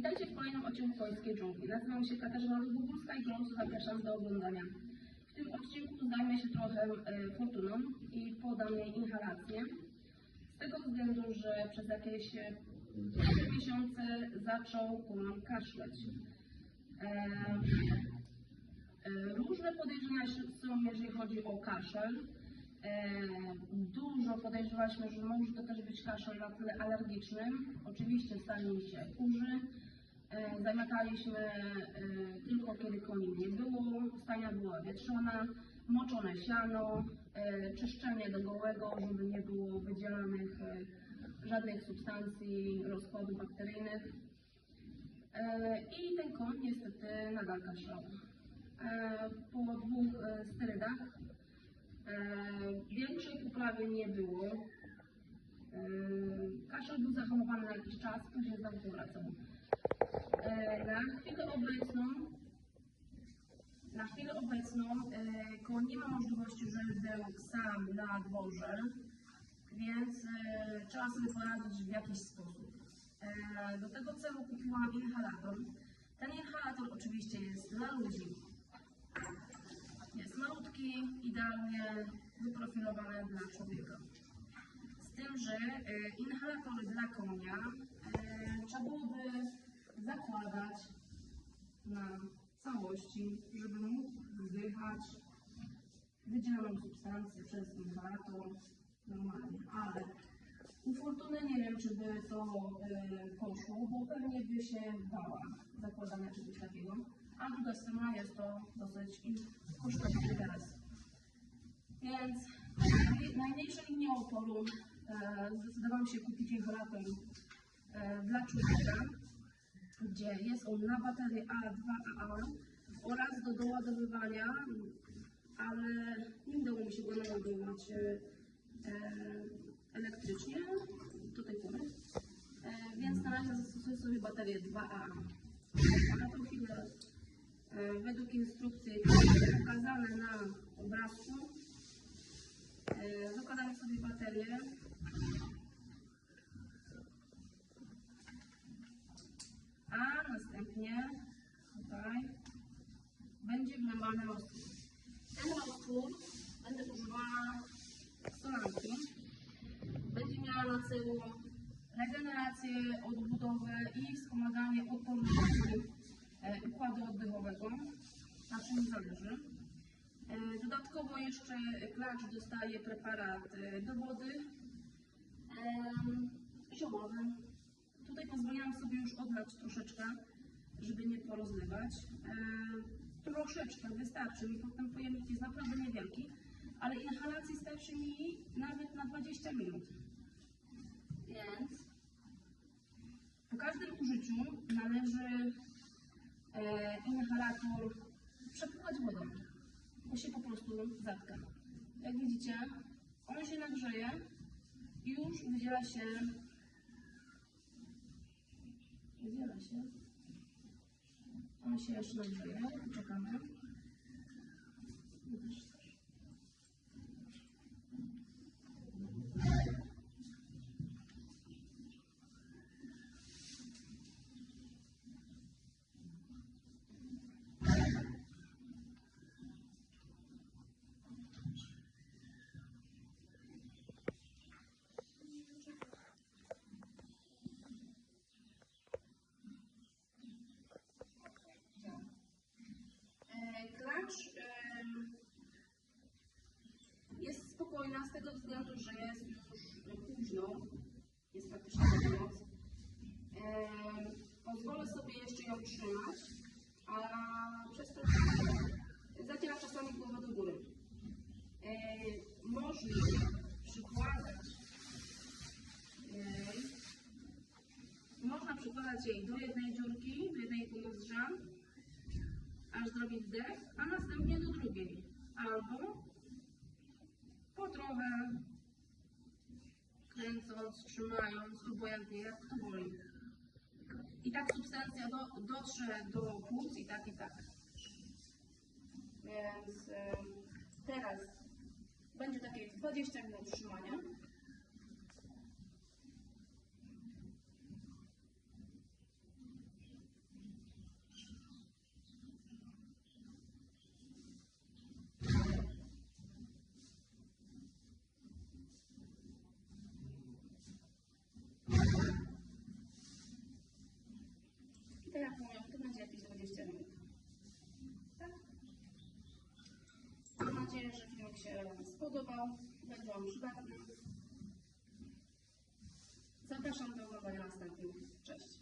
Witajcie w kolejnym odcinku Polskiej Dżungli. Nazywam się Katarzyna Lubogórska i gorąco zapraszam do oglądania. W tym odcinku zajmę się trochę e, fortuną i podam jej inhalację. Z tego względu, że przez jakieś e, trzy miesiące zaczął Kuman kaszleć. E, e, Różne podejrzenia są, jeżeli chodzi o kaszel. E, Dużo podejrzewaliśmy, że może to też być kaszel na tle alergicznym. Oczywiście stanie się kurzy. E, Zamiataliśmy e, tylko kiedy koni nie było, stajnia była wietrzona, moczone siano, e, czyszczenie do gołego, żeby nie było wydzielanych żadnych substancji rozkładów bakteryjnych. I ten koń niestety nadal kaszlał. Po dwóch sterydach większej poprawy nie było. Kaszel był zahamowany na jakiś czas, później znowu powracał. Na chwilę obecną na chwilę obecną e, koń nie ma możliwości, żeby był sam na dworze, więc e, trzeba sobie poradzić w jakiś sposób. E, do tego celu kupiłam inhalator. Ten inhalator oczywiście jest dla ludzi. Jest malutki, idealnie wyprofilowany dla człowieka. Z tym, że inhalatory dla konia trzeba byłoby zakładać na całości, żeby mógł wdychać wydzielaną substancję przez inhalator normalnie, ale u Fortuny nie wiem, czy by to e, poszło, bo pewnie by się bała zakładania czegoś takiego, a druga strona jest to dosyć kosztowny interes. Więc naj- najmniejsze linie oporu e, zdecydowałam się kupić inhalator e, dla człowieka, gdzie jest on na baterię A2AA oraz do doładowywania, ale nie udało mi się go naładować e, elektrycznie do tej pory, e, więc na razie zastosuję sobie baterię 2AA. Na tą chwilę e, według instrukcji pokazane na obrazku zakładamy sobie baterię a następnie tutaj będzie wlewany roztwór. Ten roztwór będę używała solanki. Będzie miała na celu regenerację, odbudowę i wspomaganie odporności e, układu oddechowego, na czym zależy. E, Dodatkowo jeszcze klacz dostaje preparat e, do wody ziołowy. Tutaj pozwoliłam sobie już odlać troszeczkę, żeby nie porozlewać. Troszeczkę wystarczy mi, bo ten pojemnik jest naprawdę niewielki, ale inhalacji starczy mi nawet na 20 minut. Więc po każdym użyciu należy e, inhalator przepływać wodą, bo się po prostu zatka. Jak widzicie, on się nagrzeje i już wydziela się Wydziela się. On się jeszcze nagrzeje. Poczekamy. E, Klacz em, jest spokojna z tego względu, że jest już późno, jest praktycznie noc. Em, Pozwolę sobie jeszcze ją trzymać, a przez to zaciera czasami głowę do góry. E, Można przykładać jej, można przykładać jej do jednej dziurki, do jednej nozdrza, aż zrobić wdech, a następnie do drugiej. Albo po trochę kręcąc, trzymając, obojętnie jak kto woli. I tak substancja do, dotrze do płuc i tak i tak. Więc e, teraz będzie takie 20 minut trzymania. I tak jak mówię, to będzie jakieś 20 minut. Tak? Mam nadzieję, że filmik się spodobał, będzie Wam przydatny. Zapraszam do oglądania następnych. Cześć.